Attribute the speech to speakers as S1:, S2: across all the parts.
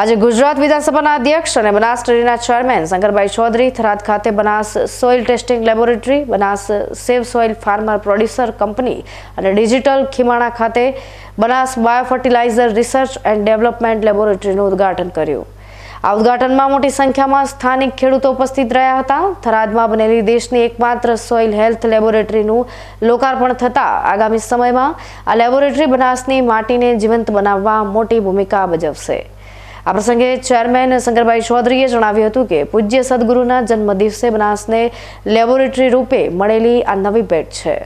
S1: આજે ગુજરાત વિધાનસભાના અધ્યક્ષ અને બનાસ ડેરીના ચેરમેન શંકરભાઈ ચૌધરી થરાદ ખાતે Banas soil testing laboratory, Banas save soil farmer producer company અને ડિજિટલ ખીમાણા ખાતે Banas biofertilizer research and development લેબોરેટરીનું ઉદ્ઘાટન કર્યું. આ ઉદ્ઘાટનમાં મોટી સંખ્યામાં સ્થાનિક ખેડૂતો ઉપસ્થિત રહ્યા હતા. થરાદમાં બનેલી દેશની એકમાત્ર સોઇલ હેલ્થ લેબોરેટરીનું લોકાર્પણ થતાં આગામી સમયમાં આ લેબોરેટરી બનાસની માટીને જીવંત બનાવવા મોટી ભૂમિકા ભજવશે. આ પ્રસંગે ચેરમેન શંકરભાઈ ચૌધરીએ જણાવ્યું હતું કે પૂજ્ય સદગુરુના જન્મ દિવસે બનાસને લેબોરેટરી રૂપે મળેલી આ નવી ભેટ છે.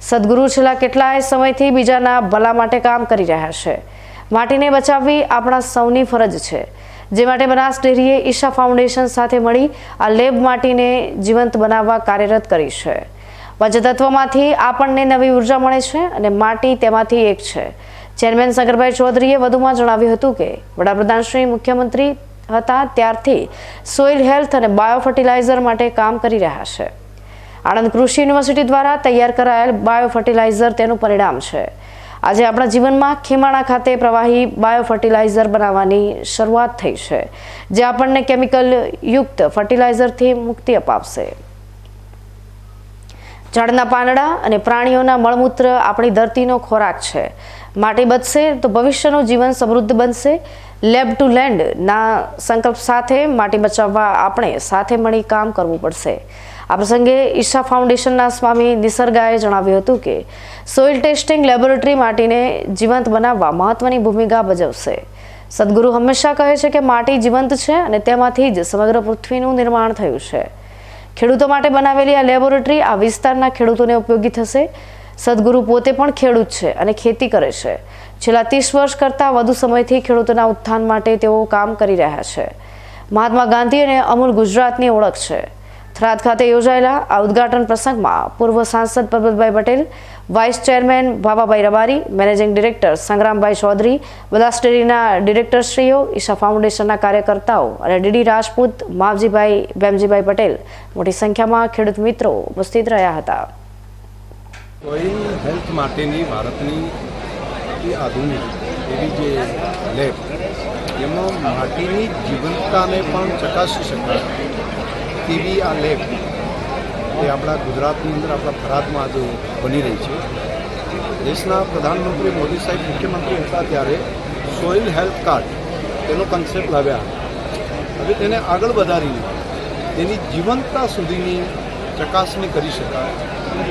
S1: સદગુરુ છેલ્લા કેટલાય સમયથી બીજાના ભલા માટે કામ કરી રહ્યા છે. માટીને બચાવવી આપણા સૌની ફરજ છે. જે માટે બનાસ ડેરીએ ઈશા ફાઉન્ડેશન સાથે મળી આ લેબ માટીને જીવંત બનાવવા કાર્યરત કરી છે. પંચતત્વમાંથી આપણને નવી ઊર્જા મળે છે અને માટી તેમાંથી એક છે. ચેરમેન શંકરભાઈ ચૌધરીએ વધુમાં જણાવ્યું હતું કે વડાપ્રધાન શ્રી મુખ્યમંત્રી હતા ત્યારથી સોઇલ હેલ્થ અને બાયો ફર્ટિલાઇઝર માટે કામ કરી રહ્યા છે. આણંદ કૃષિ યુનિવર્સિટી દ્વારા તૈયાર કરાયેલ બાયો ફર્ટિલાઇઝર તેનું પરિણામ છે. આજે આપણા જીવનમાં ખીમાણા ખાતે પ્રવાહી બાયો ફર્ટિલાઇઝર બનાવવાની શરૂઆત થઈ છે, જે આપણને કેમિકલ યુક્ત ફર્ટિલાઇઝરથી મુક્તિ અપાવશે. ઝાડના પાંદડા અને પ્રાણીઓના મળમૂત્ર આપણી ધરતીનો ખોરાક છે. માટી બચશે તો ભવિષ્યનું જીવન સમૃદ્ધ બનશે. લેબ ટુ લેન્ડ ના સંકલ્પ સાથે માટી બચાવવા આપણે સાથે મળી કામ કરવું પડશે. આ પ્રસંગે ઈશા ફાઉન્ડેશનના સ્વામી નિસર્ગાએ જણાવ્યું હતું કે, સોઇલ ટેસ્ટિંગ લેબોરેટરી માટીને જીવંત બનાવવા મહત્વની ભૂમિકા ભજવશે. સદગુરુ હંમેશા કહે છે કે માટી જીવંત છે અને તેમાંથી જ સમગ્ર પૃથ્વીનું નિર્માણ થયું છે. ખેડૂતો માટે બનાવેલી આ લેબોરેટરી આ વિસ્તારના ખેડૂતોને ઉપયોગી થશે. સદગુરુ પોતે પણ ખેડૂત છે અને ખેતી કરે છે. છેલ્લા ત્રીસ વર્ષ કરતાં વધુ સમયથી ખેડૂતોના ઉત્થાન માટે તેઓ કામ કરી રહ્યા છે. મહાત્મા ગાંધી અને અમૂલ ગુજરાતની ઓળખ છે. થરાદ ખાતે યોજાયેલા આ ઉદઘાટન પ્રસંગમાં પૂર્વ સાંસદ Parbatbhai Patel vice chairman Bhavabhai Rabari managing director Sangrambhai Chaudhary બદાસ ડેરીના ડિરેક્ટરશ્રીઓ ઈશા ફાઉન્ડેશનના કાર્યકર્તાઓ અને ડીડી રાજપૂત માવજીભાઈ, ભેમજીભાઈ પટેલ મોટી સંખ્યામાં ખેડૂત મિત્રો ઉપસ્થિત રહ્યા હતા.
S2: એમાં માટીની જીવંતતાને પણ ચકાસી શકાય. તેવી આ લેબ એ આપણા ગુજરાતની અંદર આપણા ભારતમાં આજે બની રહી છે. દેશના પ્રધાનમંત્રી મોદી સાહેબ, મુખ્યમંત્રી હતા ત્યારે સોઇલ હેલ્થ કાર્ડ તેનો કન્સેપ્ટ લાવ્યા. હવે તેને આગળ વધારીને તેની જીવંતતા સુધીની ચકાસણી કરી શકાય.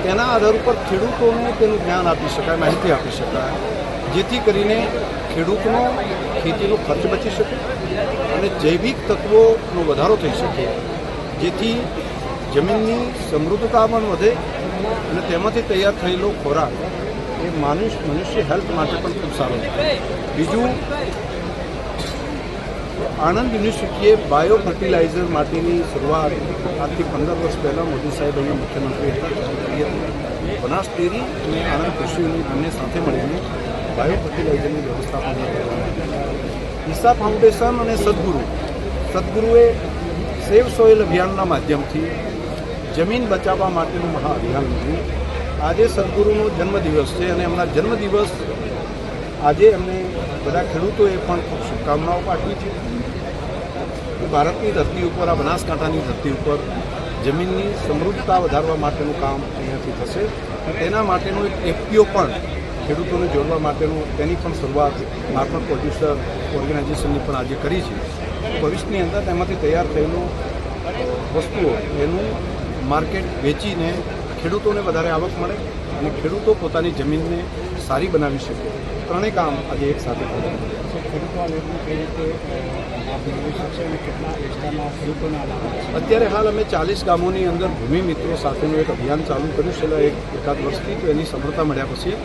S2: તેના આધાર ઉપર ખેડૂતોને તેનું જ્ઞાન આપી શકાય, માહિતી આપી શકાય. જેથી કરીને ખેડૂતનો ખેતીનો ખર્ચ બચી શકે અને જૈવિક તત્વોનો વધારો થઈ શકે. જેથી જમીનની સમૃદ્ધતા પણ વધે અને તેમાંથી તૈયાર થયેલો ખોરાક એ માનુષ મનુષ્ય હેલ્થ માટે પણ ખૂબ સારો છે. બીજું, આણંદ યુનિવર્સિટીએ બાયો ફર્ટિલાઇઝર માટેની શરૂઆત આજથી પંદર વર્ષ પહેલાં મોદી સાહેબ અહીંયા મુખ્યમંત્રી હતા. કરી હતી બનાસ ડેરી અને આણંદ કૃષિ બંને સાથે મળીને બાયો ફર્ટિલાઇઝરની વ્યવસ્થા પણ ઈસા ફાઉન્ડેશન અને સદગુરુ. સદગુરુએ સેવ સોઇલ અભિયાનના માધ્યમથી જમીન બચાવવા માટેનું મહા અભિયાન લીધું આજે સદગુરુનો જન્મદિવસ છે અને એમના જન્મદિવસ આજે એમને બધા ખેડૂતોએ પણ ખૂબ શુભકામનાઓ પાઠવી છે. ભારતની ધરતી ઉપર, આ બનાસકાંઠાની ધરતી ઉપર જમીનની સમૃદ્ધતા વધારવા માટેનું કામ અહીંયાથી થશે તેના માટેનું એક એફપીઓ પણ ખેડૂતોને જોડવા માટેનું તેની પણ શરૂઆત માર્ફત પ્રોડ્યુસર ઓર્ગેનાઇઝેશનની પણ આજે કરી છે. ભવિષ્યની અંદર તેમાંથી તૈયાર થયેલું વસ્તુઓ એનું માર્કેટ વેચીને ખેડૂતોને વધારે આવક મળે અને ખેડૂતો પોતાની જમીનને સારી બનાવી શકે. ત્રણેય કામ આજે એક સાથે કરે અત્યારે હાલ અમે ચાલીસ ગામોની અંદર ભૂમિ મિત્રો સાથેનું એક અભિયાન ચાલુ કર્યું. છેલ્લા એક એકાદ વર્ષથી તો એની સફળતા મળ્યા પછી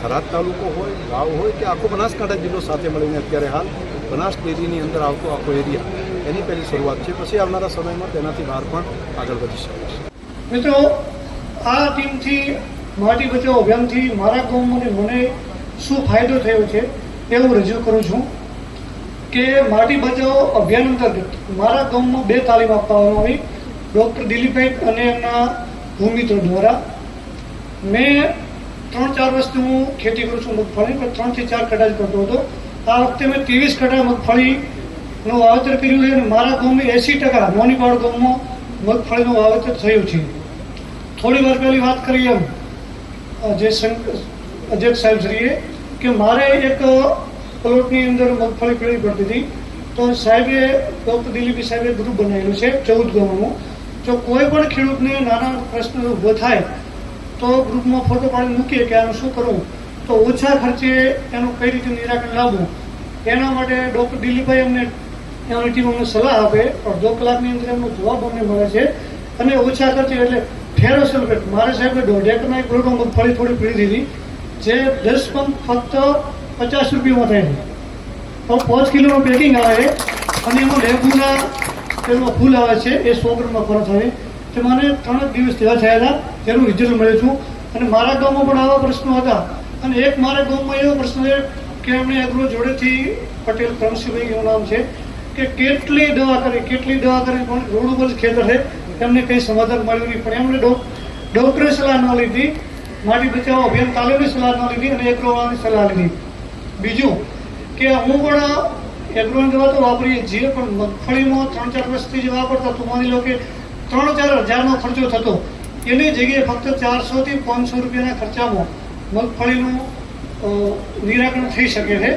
S2: ખરાદ થરાદ તાલુકો હોય ગાવ હોય કે આખો બનાસકાંઠા જિલ્લો સાથે મળીને અત્યારે હાલ બનાસ ડેરીની અંદર આવતો આખો એરિયા એની પહેલી શરૂઆત છે. પછી આવનારા સમયમાં તેનાથી બહાર પણ આગળ વધી શકે છે.
S3: મિત્રો, આ ટીમથી માટી બચાવ અભિયાનથી મારા ગામમાં મને શું ફાયદો થયો છે એ હું રજૂ કરું છું કે માટી બચાવ અભિયાન અંતર્ગત મારા ગામમાં બે તાલીમ આપવામાં આવી. ડૉક્ટર દિલીપભાઈ અને એમના ભૂમિત્રો દ્વારા. મેં ત્રણ ચાર વર્ષથી હું ખેતી કરું છું મગફળી પણ ત્રણથી ચાર કટાજ કરતો હતો. આ વખતે મેં ત્રેવીસ કટા મગફળીનું વાવેતર કર્યું છે અને મારા ગામમાં એંસી ટકા મોનીપાડ ગામમાં મગફળીનું વાવેતર થયું છે. થોડી વાર પહેલી વાત કરી એમ જે શંક- અજય સાહેબ શ્રીએ, કે મારે એક પ્લોટની અંદર મગફળી પીળી પડતી હતી. તો સાહેબે ડૉક્ટર દિલીપી સાહેબે ગ્રુપ બનાવેલું છે, ચૌદ ગામોનું. જો કોઈ પણ ખેડૂતને નાના પ્રશ્ન ઊભો થાય, તો ગ્રુપમાં ફોટો પાડી મૂકીએ કે આનું શું કરવું? તો ઓછા ખર્ચે એનું કઈ રીતે નિરાકરણ લાવવું? એના માટે ડૉક્ટર દિલીપભાઈ અમને એમની ટીમ અમને સલાહ આપે અડધો કલાકની અંદર એમનો જવાબ અમને મળે છે. અને ઓછા ખર્ચે એટલે ફેરોસલ પેટ મારે સાહેબે દોઢ એકરના એક પ્લોટમાં મગફળી થોડી પીડી દીધી, જે દસ પંપ ફક્ત પચાસ રૂપિયામાં થાય છે. પાંચ કિલોનું પેકિંગ આવે અને એમાં લેબુના પેલું ફૂલ આવે છે, એ સો ગ્રામમાં પરત આવે તે મને ત્રણ દિવસ થયા થયા હતા, તેનું રિઝલ્ટ મળ્યું છું અને મારા ગામમાં પણ આવા પ્રશ્નો હતા. અને એક મારા ગામમાં એવો પ્રશ્ન છે કે એમણે એગ્રો જોડેથી પટેલ ક્રમશીભાઈ એવું નામ છે, કે કેટલી દવા કરી, કેટલી દવા કરી પણ રોડ ઉપર જ ખેતર છે, એમને કંઈ સમાધાન મળ્યું નહીં. પણ એમણે ડોક, ડૉક્ટરે સલાહ ન લીધી, માટી બચાવો અભિયાન તાલીમની સલાહ ન લીધી અને એગ્રોવાળાની સલાહ લીધી. બીજું કે હું પણ એગ્રોની દવા તો વાપરીએ છીએ, પણ મગફળીમાં ત્રણ ચાર વર્ષથી જે વાપરતા, તો માની લો કે ત્રણ ચાર હજારનો ખર્ચો થતો. એની જગ્યાએ ફક્ત ચારસોથી પાંચસો રૂપિયાના ખર્ચામાં મગફળીનું નિરાકરણ થઈ શકે છે.